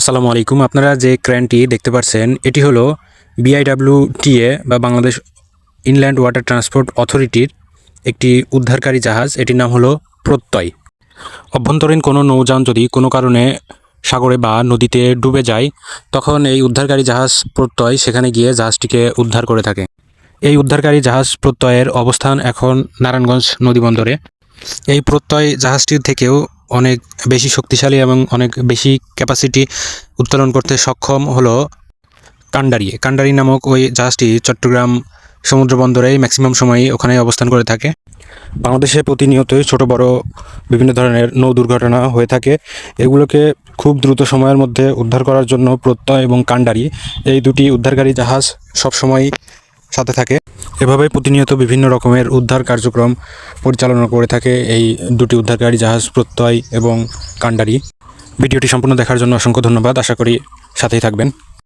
আসসালামু আলাইকুম। আপনারা যে ক্রেনটি দেখতে পাচ্ছেন, এটি হলো বিআইডাব্লিউ টিএ বা বাংলাদেশ ইনল্যান্ড ওয়াটার ট্রান্সপোর্ট অথরিটির একটি উদ্ধারকারী জাহাজ। এটির নাম হলো প্রত্যয়। অভ্যন্তরীণ কোনো নৌযান যদি কোনো কারণে সাগরে বা নদীতে ডুবে যায়, তখন এই উদ্ধারকারী জাহাজ প্রত্যয় সেখানে গিয়ে জাহাজটিকে উদ্ধার করে থাকে। এই উদ্ধারকারী জাহাজ প্রত্যয়ের অবস্থান এখন নারায়ণগঞ্জ নদীবন্দরে এই প্রত্যয় জাহাজটির থেকেও অনেক বেশি শক্তিশালী এবং অনেক বেশি ক্যাপাসিটি উত্তোলন করতে সক্ষম হলো কান্ডারি। কান্ডারি নামক ওই জাহাজটি চট্টগ্রাম সমুদ্র বন্দরে ম্যাক্সিমাম সময়ই ওখানে অবস্থান করে থাকে। বাংলাদেশে প্রতিনিয়তই ছোট, বড়, বিভিন্ন ধরনের নৌ দুর্ঘটনা হয়ে থাকে। এগুলোকে খুব দ্রুত সময়ের মধ্যে উদ্ধার করার জন্য প্রত্যয় এবং কান্ডারি এই দুটি উদ্ধারকারী জাহাজ সবসময় সাথে থাকে। এভাবে প্রতিনিয়ত বিভিন্ন রকমের উদ্ধার কার্যক্রম পরিচালনা করে থাকে এই দুটি উদ্ধারকারী জাহাজ প্রত্যয় এবং কান্ডারি ভিডিওটি সম্পূর্ণ দেখার জন্য অসংখ্য ধন্যবাদ। আশা করি সাথেই থাকবেন।